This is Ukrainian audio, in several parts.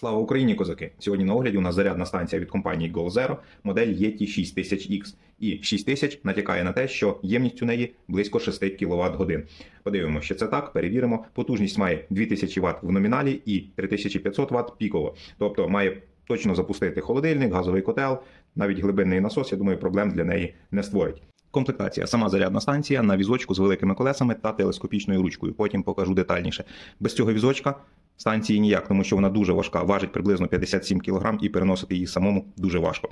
Слава Україні, козаки! Сьогодні на огляді у нас зарядна станція від компанії GoZero, модель Yeti 6000X. І 6000 натякає на те, що ємність у неї близько 6 кВт годин. Подивимося, що це так, перевіримо. Потужність має 2000 Вт в номіналі і 3500 Вт піково. Тобто має точно запустити холодильник, газовий котел, навіть глибинний насос, я думаю, проблем для неї не створить. Комплектація сама зарядна станція на візочку з великими колесами та телескопічною ручкою. Потім покажу детальніше. Без цього візочка станції ніяк, тому що вона дуже важка, важить приблизно 57 кг і переносити її самому дуже важко.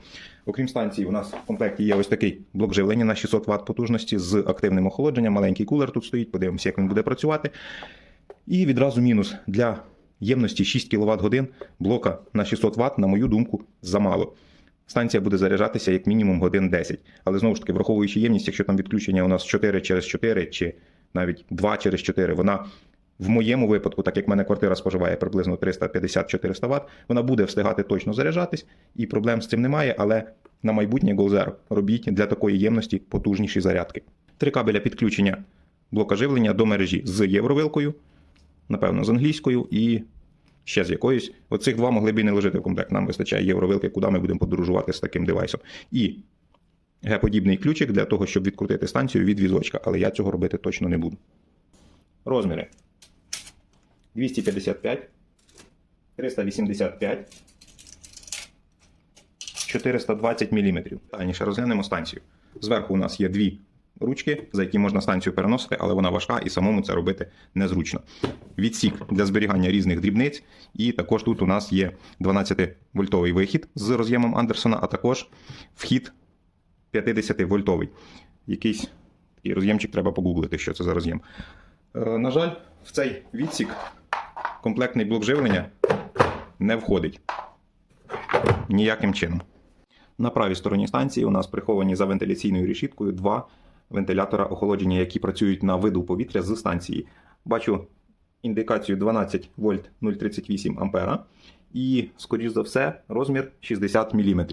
Окрім станції, у нас в комплекті є ось такий блок живлення на 600 Вт потужності з активним охолодженням. Маленький кулер тут стоїть. Подивимося, як він буде працювати. І відразу мінус для ємності 6 кВт годин блока на 600 Вт, на мою думку, замало. Станція буде заряджатися як мінімум годин 10. Але знову ж таки, враховуючи ємність, якщо там відключення у нас 4 через 4 чи навіть 2 через 4, вона в моєму випадку, так як в мене квартира споживає приблизно 350-400 Вт, вона буде встигати точно заряджатись, і проблем з цим немає. Але на майбутнє GoZero робіть для такої ємності потужніші зарядки. Три кабеля підключення блока живлення до мережі з євровилкою, напевно, з англійською і ще з якоюсь. Оцих два могли б і не лежати в комплект. Нам вистачає євровилки, куди ми будемо подорожувати з таким девайсом. І Г-подібний ключик для того, щоб відкрутити станцію від візочка, але я цього робити точно не буду. Розміри 255, 385, 420 мм. Дальніше розглянемо станцію. Зверху у нас є дві ручки, за які можна станцію переносити, але вона важка і самому це робити незручно. Відсік для зберігання різних дрібниць, і також тут у нас є 12-вольтовий вихід з роз'ємом Андерсона, а також вхід 50-вольтовий. Якийсь такий роз'ємчик треба погуглити, що це за роз'єм. Е, на жаль, в цей відсік комплектний блок живлення не входить ніяким чином. На правій стороні станції у нас приховані за вентиляційною решіткою два вентилятора охолодження, які працюють на виду повітря з станції. Бачу індикацію 12 вольт 038 ампера і, скоріш за все, розмір 60 мм.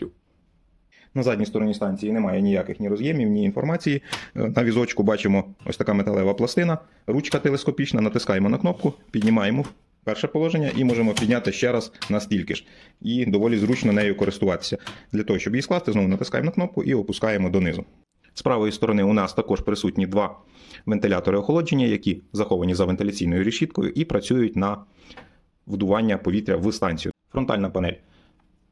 На задній стороні станції немає ніяких ні роз'ємів, ні інформації. Е, На візочку бачимо ось така металева пластина, ручка телескопічна, натискаємо на кнопку, піднімаємо перше положення і можемо підняти ще раз настільки ж. І доволі зручно нею користуватися. Для того, щоб її скласти, знову натискаємо на кнопку і опускаємо донизу. З правої сторони у нас також присутні два вентилятори охолодження, які заховані за вентиляційною решіткою і працюють на вдування повітря в станцію. Фронтальна панель.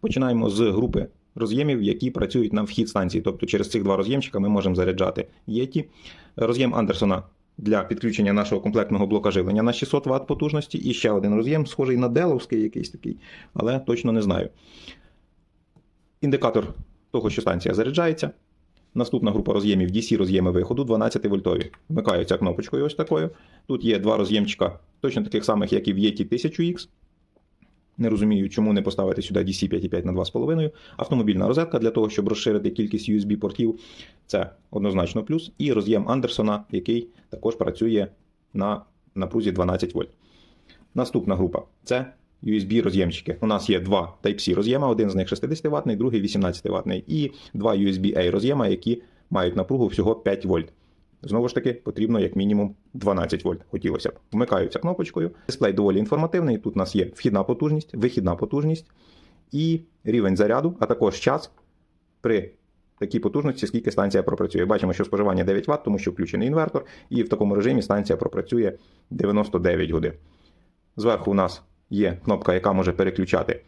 Починаємо з групи роз'ємів, які працюють на вхід станції. Тобто через цих два роз'ємчика ми можемо заряджати єті. Роз'єм Андерсона для підключення нашого комплектного блока живлення на 600 Вт потужності. І ще один роз'єм, схожий на деловський якийсь такий, але точно не знаю. Індикатор того, що станція заряджається. Наступна група роз'ємів DC роз'єми виходу 12 вольтові. Вмикаються кнопочкою ось такою. Тут є два роз'ємчика, точно таких самих, як і в Yeti 1000X. Не розумію, чому не поставити сюди DC 5.5 на 2,5. Автомобільна розетка для того, щоб розширити кількість USB-портів. Це однозначно плюс. І роз'єм Андерсона, який також працює на напрузі 12 вольт. Наступна група це USB роз'ємчики. У нас є два Type-C роз'єма, один з них 60 ватний, другий 18 ватний. І два USB-A роз'єма, які мають напругу всього 5 вольт. Знову ж таки, потрібно як мінімум 12 вольт. Хотілося б. Вмикаються кнопочкою. Дисплей доволі інформативний. Тут у нас є вхідна потужність, вихідна потужність і рівень заряду, а також час при такій потужності, скільки станція пропрацює. Бачимо, що споживання 9 Вт, тому що включений інвертор, і в такому режимі станція пропрацює 99 годин. Зверху у нас є кнопка, яка може переключати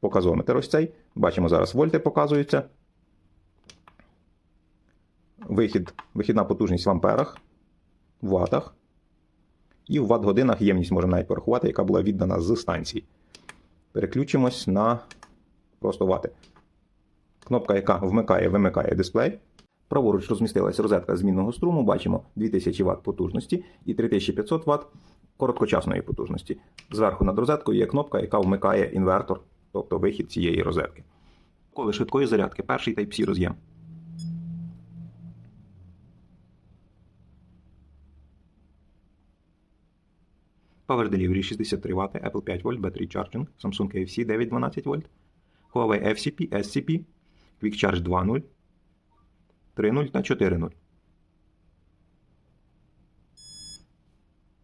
показометр ось цей. Бачимо, зараз вольти показуються. Вихід, вихідна потужність в амперах, в ватах. І в ватт-годинах ємність можемо навіть порахувати, яка була віддана з станції. Переключимось на просто вати. Кнопка, яка вмикає, вимикає дисплей. Праворуч розмістилась розетка змінного струму. Бачимо 2000 Вт потужності і 3500 Вт короткочасної потужності. Зверху над розеткою є кнопка, яка вмикає інвертор, тобто вихід цієї розетки. Коли швидкої зарядки, перший Type-C роз'єм. Power Delivery 63 Вт, Apple 5 V, Battery Charging, Samsung AFC 912 вольт, Huawei FCP, SCP, Quick Charge 2.0, 3.0 та 4.0.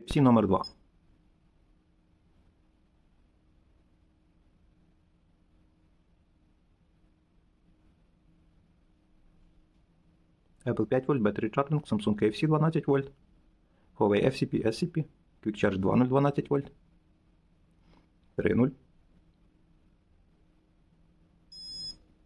FC номер 2 Apple 5 вольт, Battery Charging, Samsung AFC 12 вольт. Huawei FCP, SCP. Quick Charge 2.0 12 вольт, 3.0.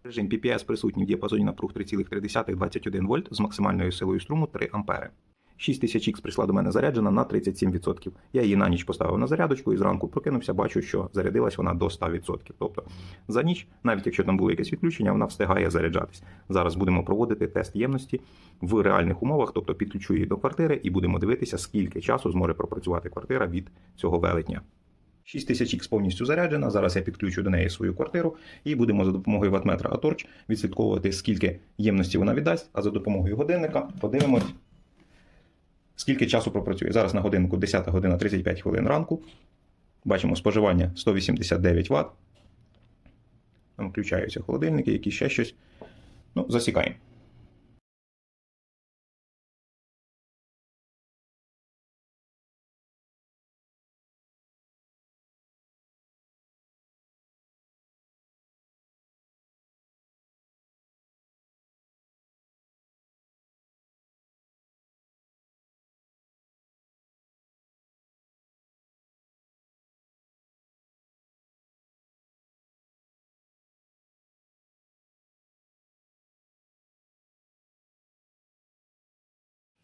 Режим PPS присутній в діапазоні напруг 3,3 21 вольт з максимальною силою струму 3 ампери. 6000X прийшла до мене заряджена на 37%. Я її на ніч поставив на зарядочку і зранку прокинувся, бачу, що зарядилась вона до 100%. Тобто за ніч, навіть якщо там було якесь відключення, вона встигає заряджатись. Зараз будемо проводити тест ємності в реальних умовах, тобто підключу її до квартири і будемо дивитися, скільки часу зможе пропрацювати квартира від цього велетня. 6000X повністю заряджена. Зараз я підключу до неї свою квартиру і будемо за допомогою ватметра Atorch відслідковувати, скільки ємності вона віддасть, а за допомогою годинника подивимось, скільки часу пропрацює. Зараз на годинку 10 година 35 хвилин ранку. Бачимо споживання 189 Вт. Там включаються холодильники, які ще щось. Ну, засікаємо.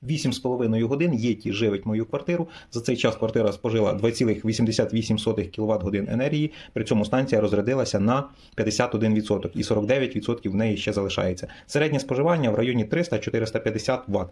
Вісім з половиною годин Єті живить мою квартиру. За цей час квартира спожила 2,88 кВт годин енергії. При цьому станція розрядилася на 51% і 49% в неї ще залишається. Середнє споживання в районі 300-450 Вт.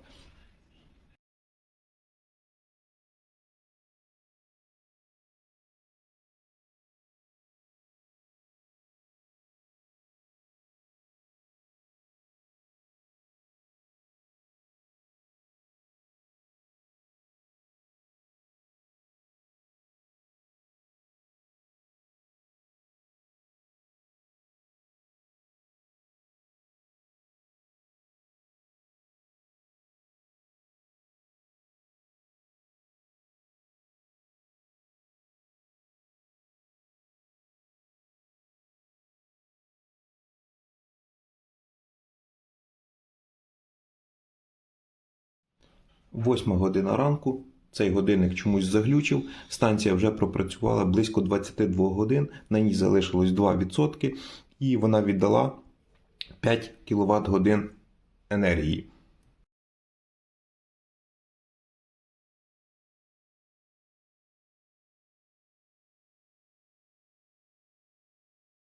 Восьма година ранку. Цей годинник чомусь заглючив. Станція вже пропрацювала близько 22 годин. На ній залишилось 2%, і вона віддала 5 кВт годин енергії.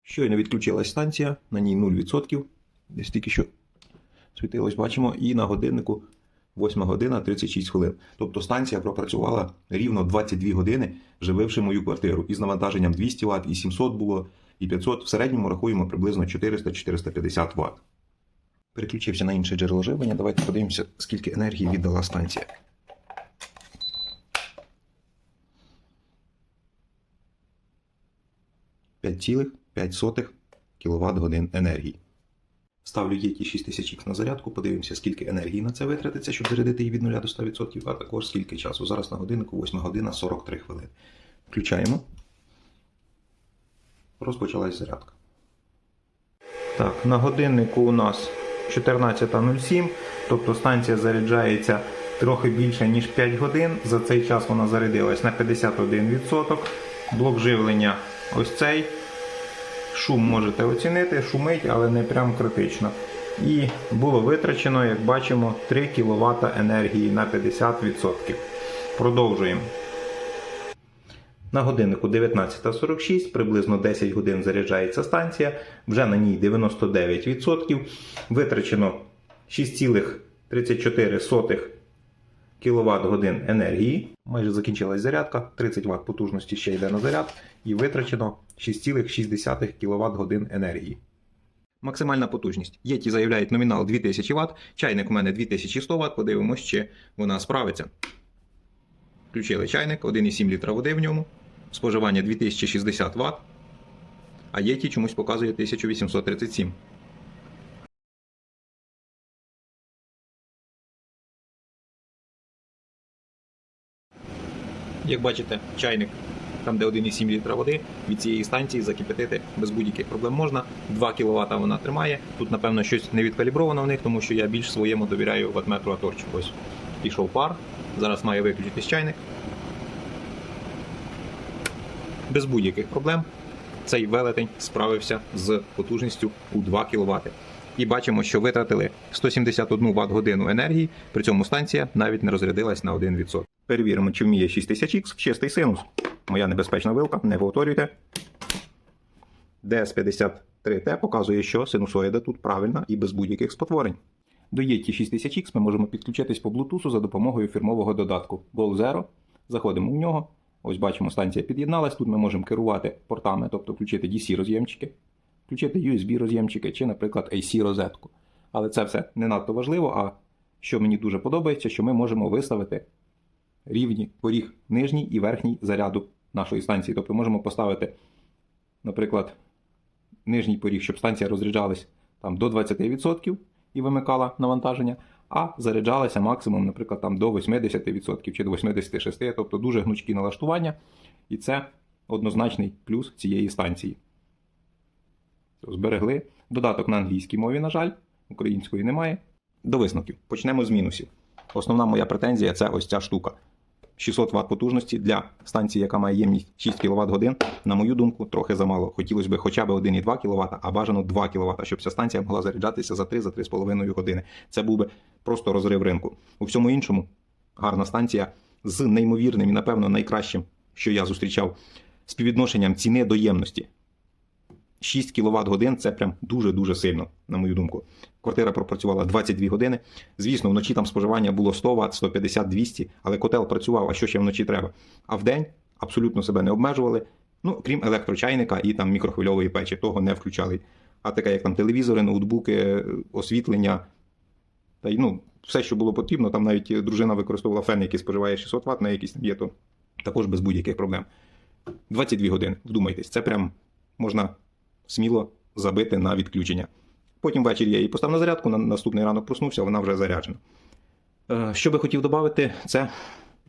Щойно відключилась станція, на ній 0%. Десь тільки що світилось, бачимо, і на годиннику 8 година 36 хвилин. Тобто станція пропрацювала рівно 22 години, жививши мою квартиру. Із навантаженням 200 Вт, і 700 було, і 500. В середньому рахуємо приблизно 400-450 Вт. Переключився на інше джерело живлення. Давайте подивимося, скільки енергії віддала станція. «5,5 кВт годин енергії. Ставлю Yeti 6000X на зарядку, подивимося, скільки енергії на це витратиться, щоб зарядити її від 0 до 100%, а також скільки часу. Зараз на годиннику 8 година 43 хвилини. Включаємо. Розпочалась зарядка. Так, на годиннику у нас 14.07, тобто станція заряджається трохи більше, ніж 5 годин. За цей час вона зарядилась на 51%. Блок живлення ось цей. Шум можете оцінити, шумить, але не прям критично. І було витрачено, як бачимо, 3 кВт енергії на 50%. Продовжуємо. На годиннику 19.46, приблизно 10 годин заряджається станція, вже на ній 99%. Витрачено 6,34 кВт годин енергії. Майже закінчилась зарядка, 30 Вт потужності ще йде на заряд, і витрачено 6,6 кВт годин енергії. Максимальна потужність. Єті заявляють номінал 2000 Вт, чайник у мене 2100 Вт, подивимось, чи вона справиться. Включили чайник, 1,7 літра води в ньому, споживання 2060 Вт, а Єті чомусь показує 1837. Як бачите, чайник, там де 1,7 літра води, від цієї станції закипятити без будь-яких проблем можна. 2 кВт вона тримає. Тут, напевно, щось не відкалібровано в них, тому що я більш своєму довіряю ватметру Аторч. Ось пішов пар. Зараз має виключитись чайник. Без будь-яких проблем цей велетень справився з потужністю у 2 кВт. І бачимо, що витратили 171 Вт годину енергії, при цьому станція навіть не розрядилась на 1%. Перевіримо, чи вміє 6000X в чистий синус. Моя небезпечна вилка, не повторюйте. DS53T показує, що синусоїда тут правильна і без будь-яких спотворень. До Yeti 6000X ми можемо підключитись по Bluetooth за допомогою фірмового додатку Goal Zero. Заходимо в нього. Ось бачимо, станція під'єдналась. Тут ми можемо керувати портами, тобто включити DC роз'ємчики, включити USB роз'ємчики чи, наприклад, AC розетку. Але це все не надто важливо. А що мені дуже подобається, що ми можемо виставити рівні поріг нижній і верхній заряду нашої станції. Тобто можемо поставити, наприклад, нижній поріг, щоб станція розряджалась там, до 20% і вимикала навантаження, а заряджалася максимум, наприклад, там, до 80% чи до 86%, тобто дуже гнучкі налаштування. І це однозначний плюс цієї станції. Зберегли. Додаток на англійській мові, на жаль, української немає. До висновків. Почнемо з мінусів. Основна моя претензія це ось ця штука. 600 Вт потужності для станції, яка має ємність 6 кВт годин, на мою думку, трохи замало. Хотілося б хоча б 1,2 кВт, а бажано 2 кВт, щоб ця станція могла заряджатися за 3-3,5 години. Це був би просто розрив ринку. У всьому іншому, гарна станція з неймовірним і, напевно, найкращим, що я зустрічав, співвідношенням ціни до ємності. 6 кВт годин це прям дуже-дуже сильно, на мою думку. Квартира пропрацювала 22 години. Звісно, вночі там споживання було 100 Вт, 150, 200, але котел працював, а що ще вночі треба? А вдень абсолютно себе не обмежували. Ну, крім електрочайника і там мікрохвильової печі, того не включали. А таке, як там телевізори, ноутбуки, освітлення, та й ну, все, що було потрібно, там навіть дружина використовувала фен, який споживає 600 Вт, на якийсь є, то також без будь-яких проблем. 22 години, вдумайтесь, це прям можна сміло забити на відключення. Потім ввечері я її поставив на зарядку, на наступний ранок проснувся, вона вже заряджена. Е, Що би хотів додати, це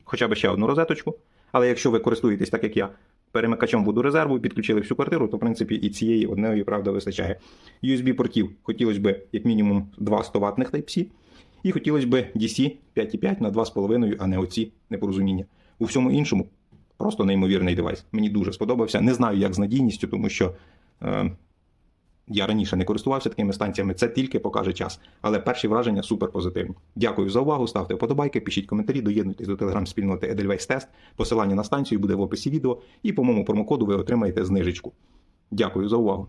хоча б ще одну розеточку. Але якщо ви користуєтесь, так як я, перемикачем водорезерву і підключили всю квартиру, то в принципі і цієї одної, правда, вистачає. USB-портів хотілося б як мінімум 2 100 ватних Type-C. І хотілося б DC 5,5 на 2,5, а не оці непорозуміння. У всьому іншому просто неймовірний девайс. Мені дуже сподобався. Не знаю, як з надійністю, тому що. Е, я раніше не користувався такими станціями, це тільки покаже час. Але перші враження супер позитивні. Дякую за увагу. Ставте вподобайки, пишіть коментарі, доєднуйтесь до телеграм-спільноти Edelweiss Test. Посилання на станцію буде в описі відео, і по моєму промокоду ви отримаєте знижечку. Дякую за увагу.